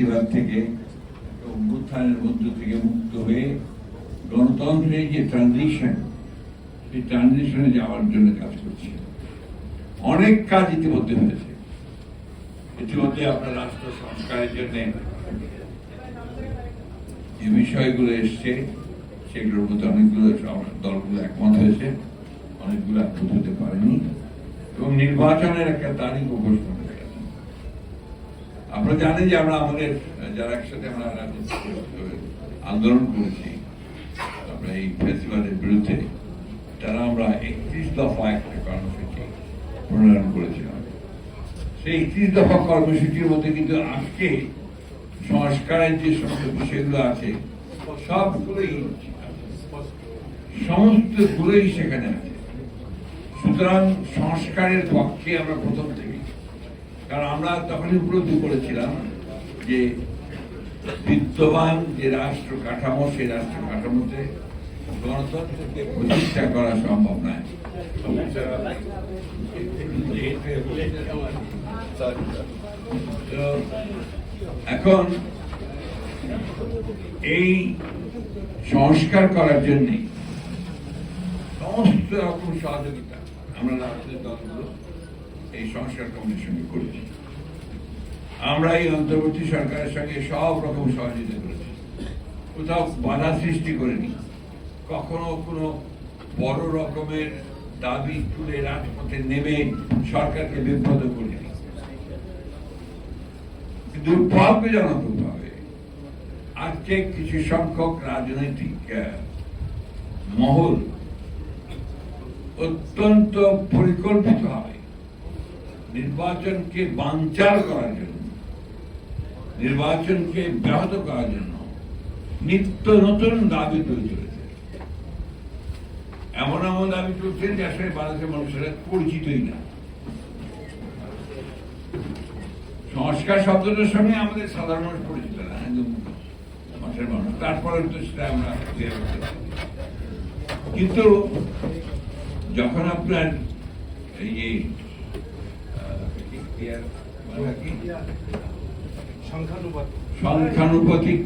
ফ্যাসিবাদ থেকে, অভ্যুত্থানের মধ্য থেকে মুক্ত হয়ে গণতন্ত্রের যে ট্রানজিশন সেই ট্রানজিশনে যাওয়ার জন্য কাজ করছি। অনেক কাজ ইতিমধ্যে হয়েছে। ইতিমধ্যে আপনার রাষ্ট্র সংস্কারের জন্য যে বিষয়গুলো এসছে, সেগুলোর মধ্যে অনেকগুলো দলগুলো একমত হয়েছে, অনেকগুলো একমত হতে পারেনি। এবং নির্বাচনের একটা তারিখও ঘোষণা। হয়ে জানি যে আমরা আমাদের, যারা একসাথে আমরা আন্দোলন করেছি, আমরা এই ফেস্টিভ্যালের বিরুদ্ধে, তারা আমরা একত্রিশ দফা একটা কর্মসূচি প্রণয়ন করেছিলাম। সেই একত্রিশ দফা কর্মসূচির মধ্যে কিন্তু আজকে সংস্কারের যে সমস্ত বিষয়গুলো আছে, সবগুলোই সমস্ত গুলোই সেখানে আছে। সুতরাং সংস্কারের পক্ষে আমরা প্রথম থেকে কারণ আমরা তখনই উপলব্ধি করেছিলাম যে বিদ্যমান যে রাষ্ট্র কাঠামো, সেই রাষ্ট্র কাঠামোতে গণতন্ত্রকে প্রতিষ্ঠা করা সম্ভব নয়। এখন এই সংস্কার করার জন্য সমস্ত রকম সহযোগিতা আমরা রাজনৈতিক দলগুলো এই সংস্কার কমিটির সঙ্গে করেছি। আমরা এই অন্তর্বর্তী সরকারের সঙ্গে সব রকম সহযোগিতা করেছি। কোথাও বাধা সৃষ্টি করিনি। কখনো কোনো বড় রকমের দাবি তুলে রাজপথে নেমে সরকারকে বিব্রত করিনি দুর্ভাগ্যজনক ভাবে আজকে কিছু সংখ্যক রাজনৈতিক মহল অত্যন্ত পরিকল্পিতভাবে নির্বাচনকে বানচাল করার জন্য, নির্বাচনকে ব্যাহত করার জন্য নিত্য নতুন দাবি তৈরি করেছে। এমন এমন দাবি তুলছেন যে আসলে বাংলাদেশের মানুষেরা পরিচিতই না। সংস্কার শব্দটার সঙ্গে আমাদের সাধারণ মানুষ পরিচিত না একদম মাসের মানুষ, তারপরে তো সেটা আমরা। কিন্তু যখন আপনার এই যে আহ, কি- কি আর বলা কি? সংখ্যানুপাত সংখ্যানুপাতিক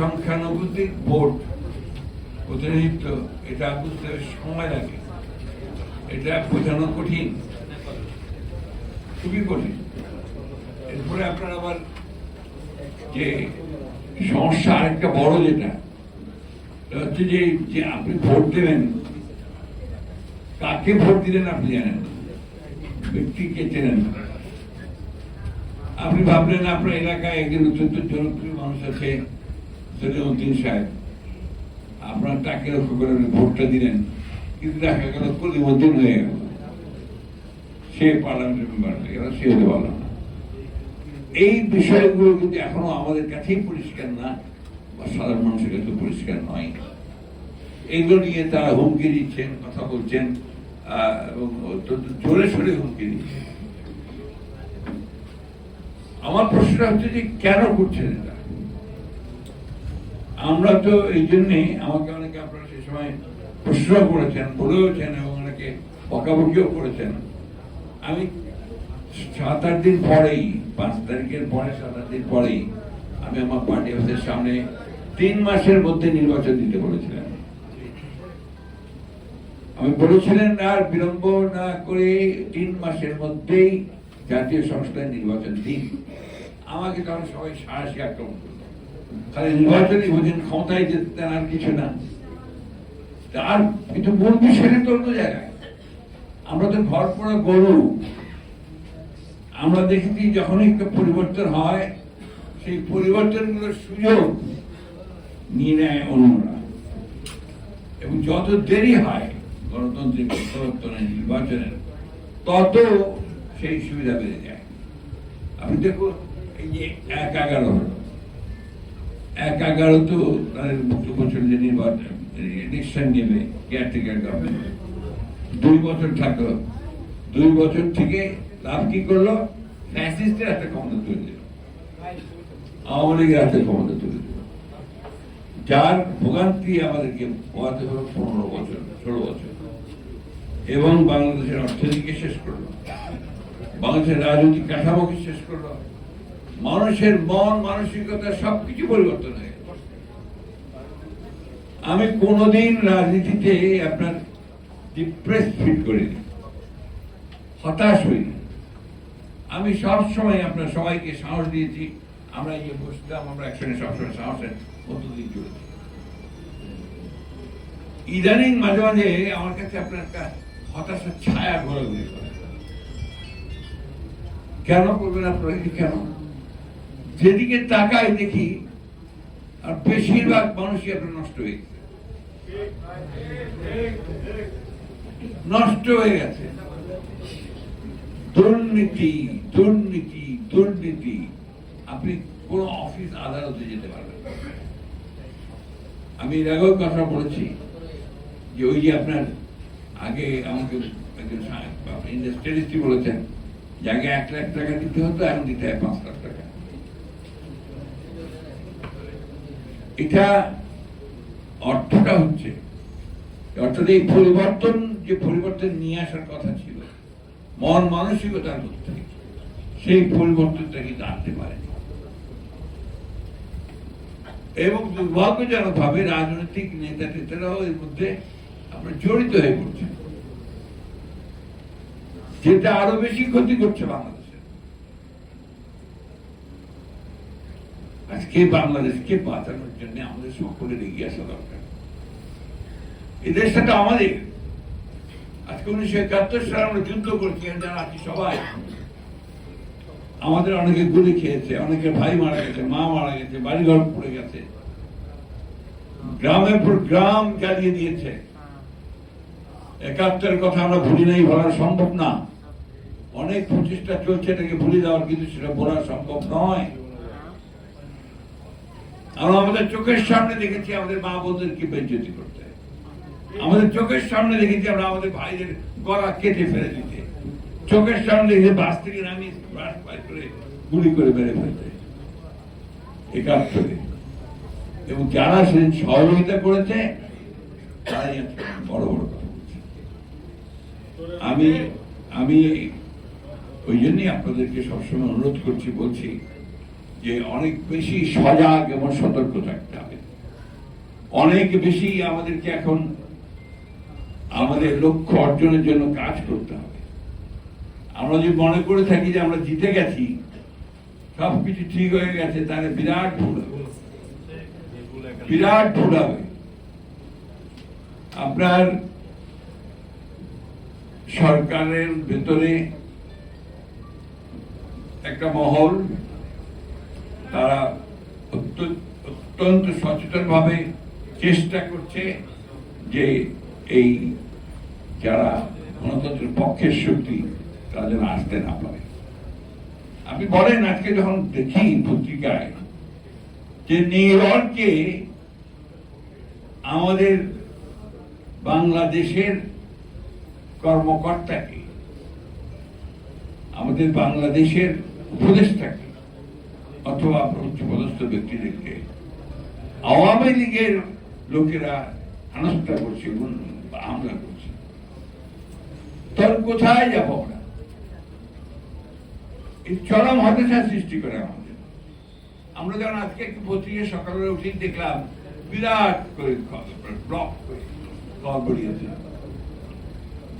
সংখ্যানুপাতিক ভোট। প্রতিনিধিত্ব এটা বুঝতে সময় লাগে। এটা বোঝানো কঠিন। খুবই কঠিন। এরপরে আপনার আবার যে সমস্যা আরেকটা বড় যেটা হচ্ছে যে আপনি ভোট দেবেন কাকে ভোট দিলেন আপনি জানেন। ব্যক্তিকে চেনেন আপনি ভাবলেন আপনার এলাকায় একজন অত্যন্ত জনপ্রিয় মানুষ আছে সলিমুদ্দিন সাহেব। আপনার তাকে লক্ষ্য করে আপনি ভোটটা দিলেন, কিন্তু দেখা গেল কলিমুদ্দিন হয়ে গেল। সে পার্লামেন্টের মেম্বার হয়ে গেল সে হতে পারল না এই বিষয়গুলো কিন্তু এখনও আমাদের কাছেই পরিষ্কার না, বা সাধারণ মানুষের কাছে পরিষ্কার নয়। এইগুলো নিয়ে তারা হুমকি দিচ্ছেন, কথা বলছেন। জোরে সোরে হুমকি দিচ্ছেন আমার প্রশ্নটা হচ্ছে যে কেন করছেন এটা? আমরা তো এই জন্যে আমাকে অনেকে আপনারা সে সময় প্রশ্ন করেছেন, বলেওছেন এবং অনেকে বকাবকিও করেছেন। আমি সাত আট দিন পরেই, পাঁচ তারিখের পরে, সাত আট দিন পরেই আমি আমার পার্টি অফিসের সামনে তিন মাসের মধ্যে নির্বাচন দিতে বলেছিলাম। আমি বলেছিলেন, আর বিলম্ব না করে তিন মাসের মধ্যেই জাতীয় সংস্থায় নির্বাচন দিন। আমাকে তখন সবাই সাহসী আক্রমণ করল নির্বাচনই বোঝেন ক্ষমতায় যেতেন আর কিছু না। আর কিন্তু মূল বিষয়টা তো অন্য জায়গায়। আমরা তো ঘর পড়া গরু। আমরা দেখেছি যখনই একটা পরিবর্তন হয়, সেই পরিবর্তনগুলোর সুযোগ নিয়ে নেয় অন্যরা। এবং যত দেরি হয় গণতান্ত্রিক পরিবর্তনের নির্বাচনের তত সেই সুবিধা বেড়ে যায়। আপনি দেখুন, এই যে এক এগারো হলো এক এগারো তো তাদের দু বছর যে নির্বাচন ইলেকশন নেবে কেয়ারটেকার গভর্নমেন্ট দুই বছর থাকল। দুই বছর থেকে লাভ কি করল? ফ্যাসিস্টের একটা ক্ষমতা তুলে দিল। আওয়ামী লীগের হাতে ক্ষমতা তুলে দিল। যার ভোগান্তি আমাদেরকে পোয়াতে হলো পনেরো বছর, ষোলো বছর। এবং বাংলাদেশের অর্থনীতিকে শেষ করল। বাংলাদেশের রাজনৈতিক কাঠামোকে শেষ করল। মানুষের মন, মানসিকতা সবকিছু পরিবর্তন হয়ে আমি কোনোদিন রাজনীতিতে আপনার ডিপ্রেস ফিল করিনি। হতাশ হইনি। আমি সব সময় আপনার সবাইকে সাহস দিয়েছি। আমরা এই বসতাম আমরা একসঙ্গে সবসময় সাহসের মধ্য চলেছি। ইদানিং মাঝে মাঝে আমার কাছে আপনার একটা হতাশার ছায়া ঘোরাঘুরি করে কেন করবেন আপনারা কেন? যেদিকে তাকাই দেখি, আর বেশিরভাগ মানুষই আপনার নষ্ট হয়ে গেছে। নষ্ট হয়ে গেছে। দুর্নীতি দুর্নীতি দুর্নীতি। আপনি কোন অফিস আদালতে যেতে পারবেন আমি এর আগেও কথা বলেছি যে ওই যে আপনার আগে আমাকে একজন ইন্ডাস্ট্রিয়ালিস্টই বলেছেন যে আগে এক লাখ টাকা দিতে হতো, এখন দিতে হয় পাঁচ লাখ টাকা। এটা অর্থটা হচ্ছে অর্থাৎ এই পরিবর্তন, যে পরিবর্তন নিয়ে আসার কথা ছিল, মন মানসিকতার মধ্যে, সেই পরিবর্তনটা কিন্তু আনতে পারে এবং দুর্ভাগ্যজনক ভাবে রাজনৈতিক নেতা টেতারাও এর মধ্যে আপনার জড়িত হয়ে পড়ছে। যেটা আরও বেশি ক্ষতি করছে বাংলাদেশে। আজকে বাংলাদেশকে বাঁচানোর জন্য আমাদের সকলের এগিয়ে আসা দরকার। এই দেশটা আমাদের। আজকে উনিশশো একাত্তর সালে আমরা যুদ্ধ করছি যারা আছি সবাই। আমাদের অনেকে গুলি খেয়েছে, অনেকে ভাই মারা গেছে, মা মারা গেছে, বাড়িঘর পড়ে গেছে। গ্রামের পর গ্রাম জ্বালিয়ে দিয়েছে। একাত্তরের কথা আমরা ভুলি নাই, বলা সম্ভব না। অনেক প্রচেষ্টা চলছে এটাকে ভুলে যাওয়ার, কিন্তু সেটা বলা সম্ভব নয়। আমরা আমাদের চোখের সামনে দেখেছি আমাদের মা বোনদেরকে বেজ্জতি করতে। আমাদের চোখের সামনে দেখেছি আমরা আমাদের ভাইদের গলা কেটে ফেলে দিতে। চোখের সামনে দেখেছি বাস থেকে পার করে গুলি করে মেরে ফেলতে। একাত্তরে। এবং যারা সেদিন সহযোগিতা করেছে, তারাই বড় বড় আমি আমি ওই জন্যই আপনাদেরকে সবসময় অনুরোধ করছি, বলছি যে অনেক বেশি সজাগ এবং সতর্ক থাকতে হবে। অনেক বেশি আমাদেরকে এখন আমাদের লক্ষ্য অর্জনের জন্য কাজ করতে হবে। আমরা যদি মনে করে থাকি যে আমরা জিতে গেছি, সবকিছু ঠিক হয়ে গেছে, তাহলে বিরাট ভুল হবে। বিরাট ভুল হবে। আপনার সরকারের ভেতরে একটা মহল, তারা অত্যন্ত সচেতন ভাবে চেষ্টা করছে যে এই যারা গণতন্ত্রের পক্ষের শক্তি, তারা যেন আসতে না পারে। আপনি বলেন, আজকে যখন দেখি পত্রিকায় যে নিউ ইয়র্কে আমাদের বাংলাদেশের কর্মকর্তাকে, আমাদের বাংলাদেশের উপদেষ্টাকে অথবা উচ্চপদস্থ ব্যক্তিদেরকে আওয়ামী লীগের লোকেরা হেনস্থা করছে হামলা করছে। তখন কোথায় যাব আমরা? চরম হতাশা সৃষ্টি করে আমাদের। আমরা যখন আজকে একটু পত্রিকা সকালে উঠে দেখলাম, বিরাট করে ব্লক করে খবর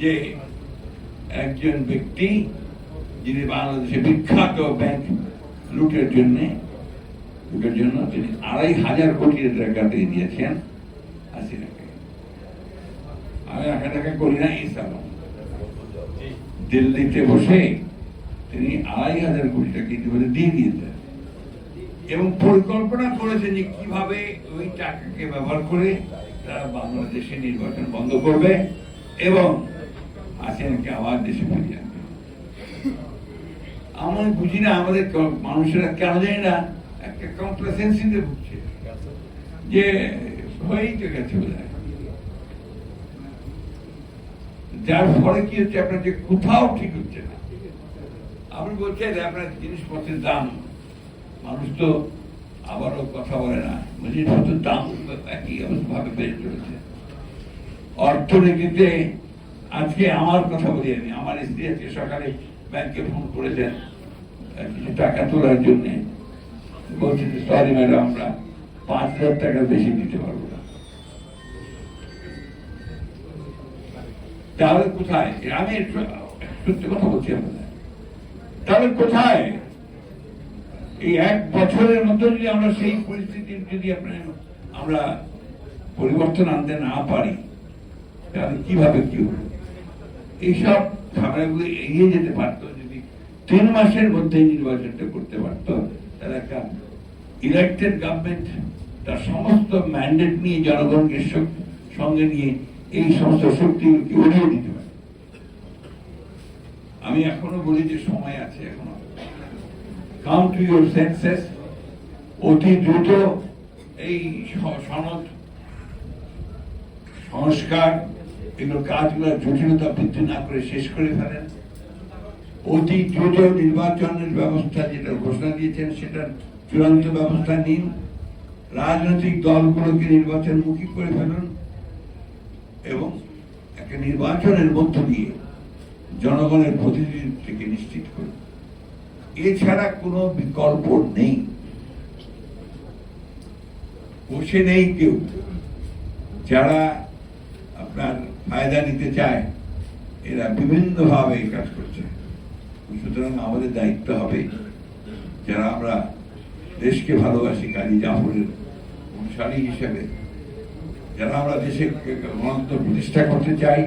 যে একজন ব্যক্তি যিনি বাংলাদেশে বিখ্যাত ব্যাংক লুটের জন্য লুটের জন্য তিনি আড়াই হাজার কোটি টাকা দিয়ে দিয়েছেন, হাসিনাকে। আমি একা টাকা করি না, ইসলাম। দিল্লিতে বসে তিনি আড়াই হাজার কোটি টাকা ইতিমধ্যে দিয়ে দিয়েছেন। এবং পরিকল্পনা করেছেন যে কীভাবে ওই টাকাকে ব্যবহার করে তারা বাংলাদেশে নির্বাচন বন্ধ করবে এবং হাসিনাকে আবার দেশে ফিরিয়ে আনবে আমরা বুঝি না আমাদের মানুষেরা কেন জানি না, একটা কমপ্লেসেন্সিতে ভুগছে। যে হয়েই তো গেছে যার ফলে কি হচ্ছে? আপনার যে কোথাও ঠিক হচ্ছে না। আপনি বলছেন, আপনার জিনিসপত্রের দাম। মানুষ তো আবারও কথা বলে না। জিনিসপত্রের দাম একই ভাবে বেড়ে চলেছে। অর্থনীতিতে আজকে আমার কথা বলি আমি আমার স্ত্রী আজকে সকালে ব্যাংকে ফোন করেছেন কিছু টাকা তোলার জন্য। বলছে যে সরি ম্যাডাম আমরা পাঁচ হাজার টাকা বেশি দিতে পারব না। তাহলে কোথায়? আমি সত্যি কথা বলছি আপনাদের। তাহলে কোথায়? এই এক বছরের মধ্যে যদি আমরা সেই পরিস্থিতির যদি আপনার আমরা পরিবর্তন আনতে না পারি, তাহলে কীভাবে কি হবে? এইসব ঝামেলাগুলো এগিয়ে যেতে পারতো যদি তিন মাসের মধ্যে নির্বাচনটা করতে পারতো, তাহলে একটা ইলেক্টেড গভর্নমেন্ট তার সমস্ত ম্যান্ডেট নিয়ে জনগণকে সঙ্গে নিয়ে এই সমস্ত শক্তিগুলোকে উড়িয়ে দিতে পারে আমি এখনও বলি যে সময় আছে এখনও। কাম টু ইউর সেন্সেস অতি দ্রুত এই সনদ, সংস্কার এগুলো কাজগুলোর জটিলতা বৃদ্ধি না করে শেষ করে ফেলেন। অতি দ্রুত নির্বাচনের ব্যবস্থা যেটা ঘোষণা দিয়েছেন, সেটার চূড়ান্ত ব্যবস্থা নিন। রাজনৈতিক দলগুলোকে নির্বাচনমুখী করে ফেলুন এবং একটা নির্বাচনের মধ্য দিয়ে জনগণের প্রতিনিধিত্বকে নিশ্চিত করুন। এছাড়া কোনো বিকল্প নেই। বসে নেই কেউ। যারা আপনার ফায়দা নিতে চায়, এরা বিভিন্ন ভাবে এই কাজ করছে। সুতরাং আমাদের দায়িত্ব হবে যারা আমরা দেশকে ভালোবাসি, কাজী জাফরের অনুসারী হিসেবে। যারা আমরা দেশে গণতন্ত্র প্রতিষ্ঠা করতে চাই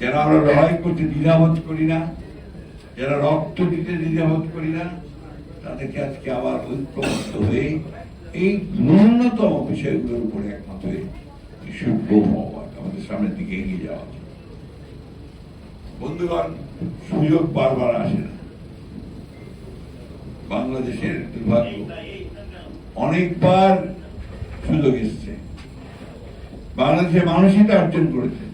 যারা আমরা লড়াই করতে দ্বিধাবোধ করি না, যারা রক্ত দিতে দ্বিধাবোধ করি না, তাদেরকে আজকে আবার ঐক্যবদ্ধ হয়ে এই ন্যূনতম বিষয়গুলোর উপরে একমত হয়ে শুভ হওয়া আমাদের সামনের দিকে এগিয়ে যাওয়া। বন্ধুগণ, সুযোগ বারবার আসে না। বাংলাদেশের দুর্ভাগ্য, অনেকবার সুযোগ এসছে। বাংলাদেশের মানুষই তা অর্জন করেছে।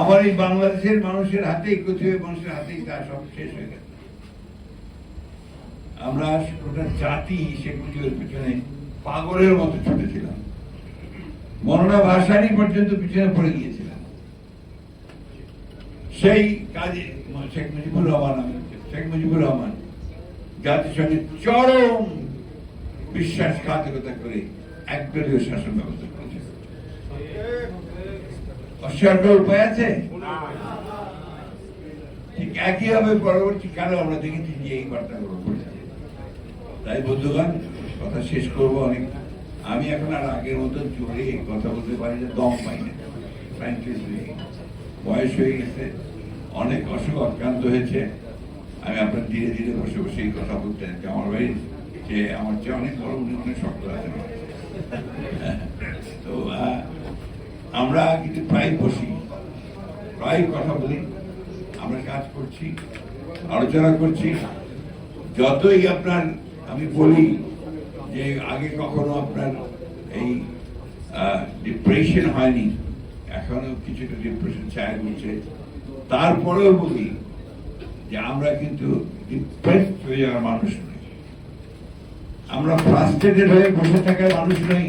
আবার এই বাংলাদেশের মানুষের হাতেই কোথায় মানুষের হাতেই তা সব শেষ হয়ে গেছে। আমরা গোটা জাতি মুজিবের পিছনে পাগলের মতো ছুটেছিলাম। মরণা ভাষারই পর্যন্ত পিছনে পড়ে গিয়েছিলাম। সেই কাজে শেখ মুজিবুর রহমান শেখ মুজিবুর রহমান জাতিসংঘের চরম বিশ্বাসঘাতকতা করে একদলীয় শাসন ব্যবস্থা করেছে উপায় আছে? ঠিক একইভাবে পরবর্তী কালে আমরা দেখেছি যে এই বার্তাগুলো তাই বন্ধুগণ, কথা শেষ করব অনেক আমি এখন আর আগের মতো জোরে কথা বলতে পারি না, দম পাই না। বয়স হয়ে গেছে। অনেক অসুখ আক্রান্ত হয়েছে। আমি আপনার ধীরে ধীরে বসে বসে এই কথা বলতে চাই আমার ভাই যে আমার চেয়ে অনেক বড়, উনি অনেক শক্ত আছেন তো আমরা কিন্তু প্রায় বসি। প্রায় কথা বলি। আমরা কাজ করছি, আলোচনা করছি। যতই আপনার আমি বলি যে আগে কখনো আপনার এই ডিপ্রেশন হয়নি, এখনও কিছুটা ডিপ্রেশন ছায়া ঘুরছে তারপরেও বলি যে আমরা কিন্তু হয়ে যাওয়ার মানুষ নই। আমরা ফ্রাস্ট্রেটেড হয়ে বসে থাকার মানুষ নই।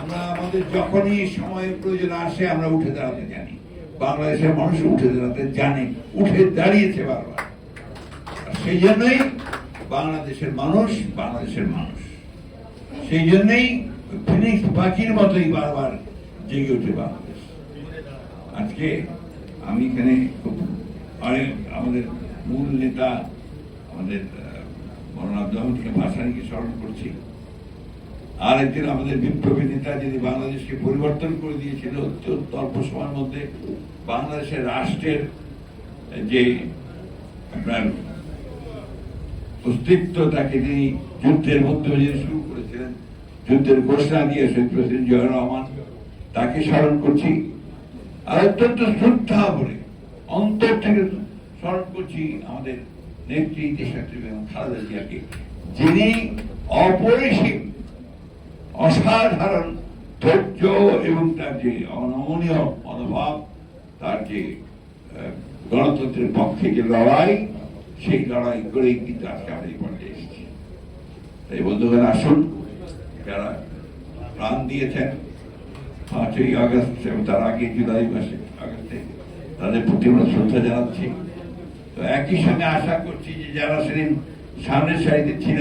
আমরা আমাদের যখনই সময় প্রয়োজন আসে, আমরা উঠে দাঁড়াতে জানি। বাংলাদেশের মানুষ উঠে দাঁড়াতে জানে, উঠে দাঁড়িয়েছে বারবার। সেই জন্যই বাংলাদেশের মানুষ বাংলাদেশের মানুষ। সেই জন্যই ফিনিক্স পাখির মতোই বারবার জেগে উঠে বাংলাদেশ। আজকে আমি এখানে খুব অনেক আমাদের মূল নেতা, আমাদের মৌলানা আব্দুল আহমদকে স্মরণ করছি। আর একদিন আমাদের বিপ্লবী নেতা যিনি বাংলাদেশকে পরিবর্তন করে দিয়েছিল, অত্যন্ত অল্প সময়ের মধ্যে বাংলাদেশের রাষ্ট্রের যে আপনার অস্তিত্ব তাকে তিনি যুদ্ধের মাধ্যমে যিনি শুরু করেছিলেন। যুদ্ধের ঘোষণা দিয়ে শহীদ প্রেসিডেন্ট জিয়াউর রহমান তাকে স্মরণ করছি। আর অত্যন্ত শ্রদ্ধা করে অন্তর থেকে স্মরণ করছি আমাদের নেত্রী দেশাত্রী বেগম খালেদা জিয়াকে, যিনি অপরিসীম, অসাধারণ, ধৈর্য এবং তার যে অনমনীয় মনোভাব, তার যে গণতন্ত্রের পক্ষে যে লড়াই সেই লড়াই করেই কিন্তু আজকে এই পর্যায়ে এসেছি। তাই বন্ধুগণ, আসুন, যারা প্রাণ দিয়েছেন, পাঁচই আগস্ট এবং তার আগে জুলাই মাসে, আগস্টে তাদের প্রতি আমরা শ্রদ্ধা জানাচ্ছি। তো একই সঙ্গে আশা করছি যে যারা সেদিন সামনের সারিতে ছিলেন